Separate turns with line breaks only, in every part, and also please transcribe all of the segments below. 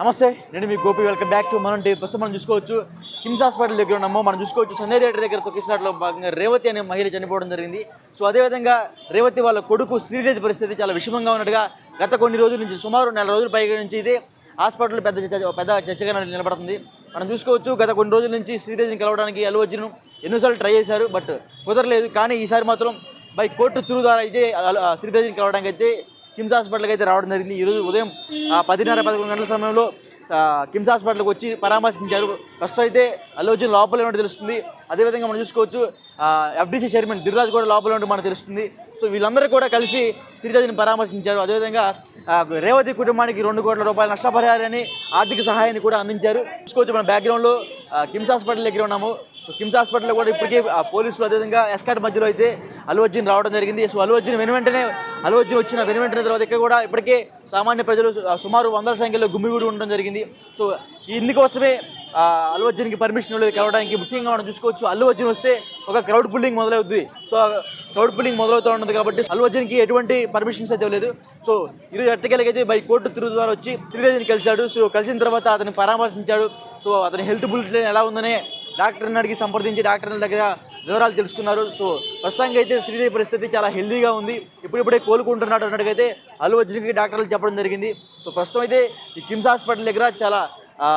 నమస్తే నేను మీ గోపి. వెల్కమ్ బ్యాక్ టు మనం టీ ప్రస్తుతం మనం చూసుకోవచ్చు. కిమ్స్ హాస్పిటల్ దగ్గర ఉన్నాము. మనం చూసుకోవచ్చు సంజయ్ థియేటర్ దగ్గర తొక్కిసినట్లో భాగంగా రేవతి అనే మహిళ చనిపోవడం జరిగింది. సో అదేవిధంగా రేవతి వాళ్ళ కొడుకు శ్రీదేవి పరిస్థితి చాలా విషమంగా ఉన్నట్టుగా గత కొన్ని రోజుల నుంచి సుమారు నెల రోజుల పైగా నుంచి ఇది హాస్పిటల్ పెద్ద పెద్ద చర్చగా నిలబడుతుంది. మనం చూసుకోవచ్చు గత కొన్ని రోజుల నుంచి శ్రీదేవిని కలవడానికి అల్లు అర్జున్ ఎన్నోసార్లు ట్రై చేశారు బట్ కుదరలేదు. కానీ ఈసారి మాత్రం బై కోర్టు త్రూ ద్వారా అయితే శ్రీదేవిని కలవడానికి అయితే కిమ్స్ హాస్పిటల్కి అయితే రావడం జరిగింది. ఈరోజు ఉదయం పదిన్నర పదకొండు గంటల సమయంలో కిమ్స్ హాస్పిటల్కి వచ్చి పరామర్శించారు. ప్రస్తుతం అయితే అల్లు లోపల ఉన్నట్టు తెలుస్తుంది. అదేవిధంగా మనం చూసుకోవచ్చు ఎఫ్డీసీ చైర్మన్ దిర్రాజ్ కూడా లోపల ఉన్నట్టు మనకు తెలుస్తుంది. సో వీళ్ళందరూ కూడా కలిసి శ్రీదేవిని పరామర్శించారు. అదేవిధంగా రేవతి కుటుంబానికి రెండు కోట్ల రూపాయల నష్టపరిహారాన్ని ఆర్థిక సహాయాన్ని కూడా అందించారు. చూసుకోవచ్చు మన బ్యాక్గ్రౌండ్లో కిమ్స్ హాస్పిటల్ దగ్గర ఉన్నాము. సో కిమ్స్ హాస్పిటల్లో కూడా ఇప్పటికే పోలీసులు అదేవిధంగా ఎస్కాట్ మధ్యలో అయితే అల్లు అర్జున్ రావడం జరిగింది. సో అల్లు అర్జున్ వెను వెంటనే అల్లు అర్జున్ వచ్చిన వెను వెంటనే తర్వాత ఇక్కడ కూడా ఇప్పటికే సామాన్య ప్రజలు సుమారు వందల సంఖ్యలో గుమ్మిగూడి ఉండడం జరిగింది. సో ఇందుకోసమే ఆ, అల్లు అర్జున్కి పర్మిషన్ లేదు కలవడానికి ముఖ్యంగా మనం చూసుకోవచ్చు అల్లు అర్జున్ వస్తే ఒక క్రౌడ్ పుల్లింగ్ మొదలవుద్ది. సో క్రౌడ్ పుల్లింగ్ మొదలవుతూ ఉన్నది కాబట్టి అల్లు అర్జున్కి ఎటువంటి పర్మిషన్స్ అయితే లేదు సో ఈరోజు ఎట్టకెళ్ళకైతే బై కోర్టు తిరుగు ద్వారా వచ్చి త్రివేదిని కలిశాడు. సో కలిసిన తర్వాత అతని పరామర్శించాడు. సో అతని హెల్త్ బులెటిన్ ఎలా ఉందనే డాక్టర్ని అడిగి సంప్రదించి డాక్టర్ల దగ్గర వివరాలు తెలుసుకున్నారు. సో ప్రస్తుతానికి అయితే శ్రీదేవి పరిస్థితి చాలా హెల్దీగా ఉంది. ఇప్పుడిప్పుడే కోలుకుంటున్నాడు అయితే అల్లు అర్జున్కి డాక్టర్లు చెప్పడం జరిగింది. సో ప్రస్తుతం అయితే ఈ కిమ్స్ హాస్పిటల్ దగ్గర చాలా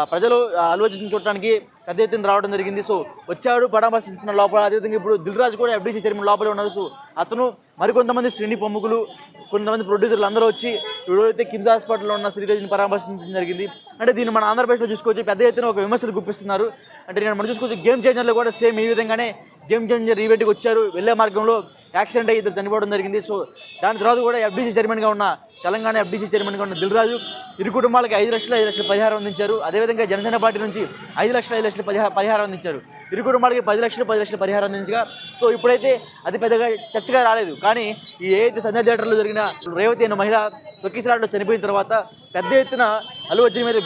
ప్రజలు ఆ, చూడటానికి పెద్ద ఎత్తున రావడం జరిగింది. సో వచ్చాడు పరామర్శిస్తున్న లోపల. అదేవిధంగా ఇప్పుడు దిల్రాజు కూడా ఎఫ్డీసీ చైర్మన్ లోపలే ఉన్నారు. సో అతను మరికొంతమంది శ్రేణి ప్రముఖులు కొంతమంది ప్రొడ్యూసర్లు అందరూ వచ్చి ఇప్పుడైతే కిమ్స్ హాస్పిటల్లో ఉన్న శ్రీదేవిని పరామర్శించడం జరిగింది. అంటే దీన్ని మన ఆంధ్రప్రదేశ్లో చూసుకోవచ్చు. పెద్ద ఎత్తున ఒక విమర్శలు గుప్పిస్తున్నారు. అంటే నేను మనం చూసుకోవచ్చు గేమ్ చేంజర్లో కూడా సేమ్ ఈ విధంగానే గేమ్ చేంజర్ ఈవెంట్కి వచ్చారు. వెళ్ళే మార్గంలో యాక్సిడెంట్ అయ్యి ఇద్దరు చనిపోవడం జరిగింది. సో దాని తర్వాత కూడా ఎఫ్డీసీ చైర్మన్గా ఉన్న తెలంగాణ ఎఫ్డీసీ చైర్మన్గా ఉన్న దిల్రాజు ఇరు కుటుంబాలకి ఐదు లక్షల ఐదు లక్షల పరిహారం అందించారు. అదేవిధంగా జనసేన పార్టీ నుంచి ఐదు లక్షల ఐదు లక్షల పరిహారం అందించారు. ఇరు కుటుంబాలకి పది లక్షలు పది లక్షల పరిహారం అందించగా సో ఇప్పుడైతే అది పెద్దగా చర్చగా రాలేదు. కానీ ఈ ఏదైతే సంజయ్ థియేటర్లో జరిగిన రేవతి అనే మహిళ తొక్కిసలాట్లో చనిపోయిన తర్వాత పెద్ద ఎత్తున అల్లు అర్జున్ మీద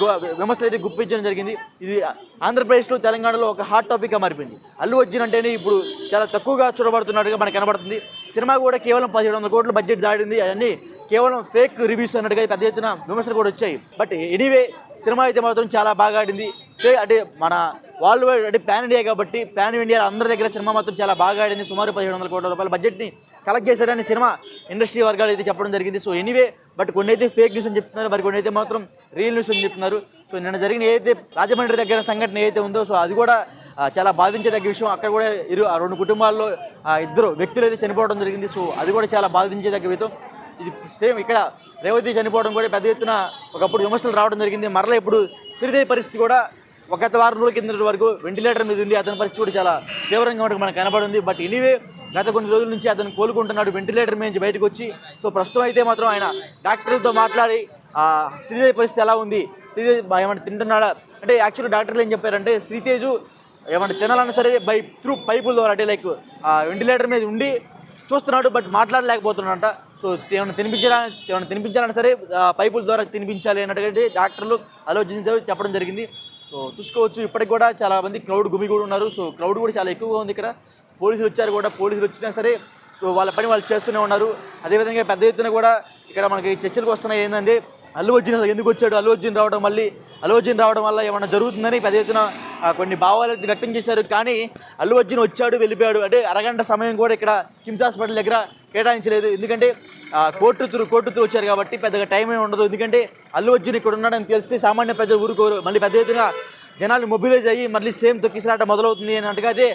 విమర్శలు అయితే గుప్పించడం జరిగింది. ఇది ఆంధ్రప్రదేశ్లో తెలంగాణలో ఒక హాట్ టాపిక్గా మారిపోయింది. అల్లు అర్జున్ అంటేనే ఇప్పుడు చాలా తక్కువగా చూడబడుతున్నట్టుగా మనకు కనబడుతుంది. సినిమా కూడా కేవలం పదిహేడు వందల కోట్ల బడ్జెట్ దాడింది అవన్నీ కేవలం ఫేక్ రివ్యూస్ అన్నట్టుగా పెద్ద ఎత్తున విమర్శలు కూడా వచ్చాయి. బట్ ఎనీవే సినిమా అయితే మాత్రం చాలా బాగా ఆడింది. అంటే మన వరల్డ్ వైడ్ అంటే ప్యాన్ ఇండియా కాబట్టి ప్యాన్ ఇండియా అందరి దగ్గర సినిమా మాత్రం చాలా బాగా ఆడింది. సుమారు పదిహేడు వందల కోట్ల రూపాయల బడ్జెట్ని కలెక్ట్ చేశారని సినిమా ఇండస్ట్రీ వర్గాలు అయితే చెప్పడం జరిగింది. సో ఎనీవే బట్ కొన్ని అయితే ఫేక్ న్యూస్ అని చెప్తున్నారు మరి కొన్ని అయితే మాత్రం రియల్ న్యూస్ అని చెప్తున్నారు. సో నిన్న జరిగిన ఏదైతే రాజమండ్రి దగ్గర సంఘటన ఏదైతే ఉందో సో అది కూడా చాలా బాధించేదగ్గ విషయం. అక్కడ కూడా ఇరు ఆ రెండు కుటుంబాల్లో ఇద్దరు వ్యక్తులు అయితే చనిపోవడం జరిగింది. సో అది కూడా చాలా బాధించేదగ్గ విధం. ఇది సేమ్ ఇక్కడ రేవతి చనిపోవడం కూడా పెద్ద ఎత్తున ఒకప్పుడు విమర్శలు రావడం జరిగింది. మరలా ఇప్పుడు శ్రీదేవి పరిస్థితి కూడా ఒక గత వారం రోజుల కింద వరకు వెంటిలేటర్ మీద ఉంది. అతని పరిస్థితి కూడా చాలా తీవ్రంగా ఉండడం మనకు కనబడింది. బట్ ఎనీవే గత కొన్ని రోజుల నుంచి అతను కోలుకుంటున్నాడు వెంటిలేటర్ మీద నుంచి బయటకు వచ్చి. సో ప్రస్తుతం అయితే మాత్రం ఆయన డాక్టర్తో మాట్లాడి శ్రీదేవి పరిస్థితి ఎలా ఉంది? శ్రీదేవి ఏమైనా తింటున్నాడా? అంటే యాక్చువల్గా డాక్టర్లు ఏం చెప్పారంటే శ్రీతేజు ఏమైనా తినాలన్నా సరే బై త్రూ పైపుల ద్వారా అంటే లైక్ వెంటిలేటర్ మీద ఉండి చూస్తున్నాడు బట్ మాట్లాడలేకపోతున్నాడంట. సో ఏమైనా తినిపించడానికి ఏమైనా తినిపించాలన్నా సరే పైపుల ద్వారా తినిపించాలి అన్నట్టుగా డాక్టర్లు ఆలోచించే చెప్పడం జరిగింది. సో చూసుకోవచ్చు ఇప్పటికి కూడా చాలా మంది క్రౌడ్ గుమి కూడా ఉన్నారు. సో క్రౌడ్ కూడా చాలా ఎక్కువగా ఉంది ఇక్కడ. పోలీసులు వచ్చారు కూడా పోలీసులు వచ్చినా సరే సో వాళ్ళ పని వాళ్ళు చేస్తూనే ఉన్నారు. అదేవిధంగా పెద్ద ఎత్తున కూడా ఇక్కడ మనకి చర్చలకు వస్తున్నాయి ఏంటంటే అల్లు అర్జున్ అసలు ఎందుకు వచ్చాడు? అల్లు అర్జున్ రావడం మళ్ళీ అల్లు అర్జున్ రావడం వల్ల ఏమైనా జరుగుతుందని పెద్ద ఎత్తున కొన్ని భావాలు అయితే వ్యక్తం చేశారు. కానీ అల్లు అర్జున్ వచ్చాడు వెళ్ళిపోయాడు. అంటే అరగంట సమయం కూడా ఇక్కడ కిమ్స్ హాస్పిటల్ దగ్గర కేటాయించలేదు. ఎందుకంటే కోర్టు తురు కోర్టు తురు వచ్చారు కాబట్టి పెద్దగా టైం ఏమి ఉండదు. ఎందుకంటే అల్లు అర్జున్ ఇక్కడ ఉన్నాడని తెలిస్తే సామాన్య ప్రజలు ఊరుకోరు. మళ్ళీ పెద్ద ఎత్తున జనాలు మొబిలైజ్ అయ్యి మళ్ళీ సేమ్ తొక్కిసలాట మొదలవుతుంది అన్నట్టుగా అయితే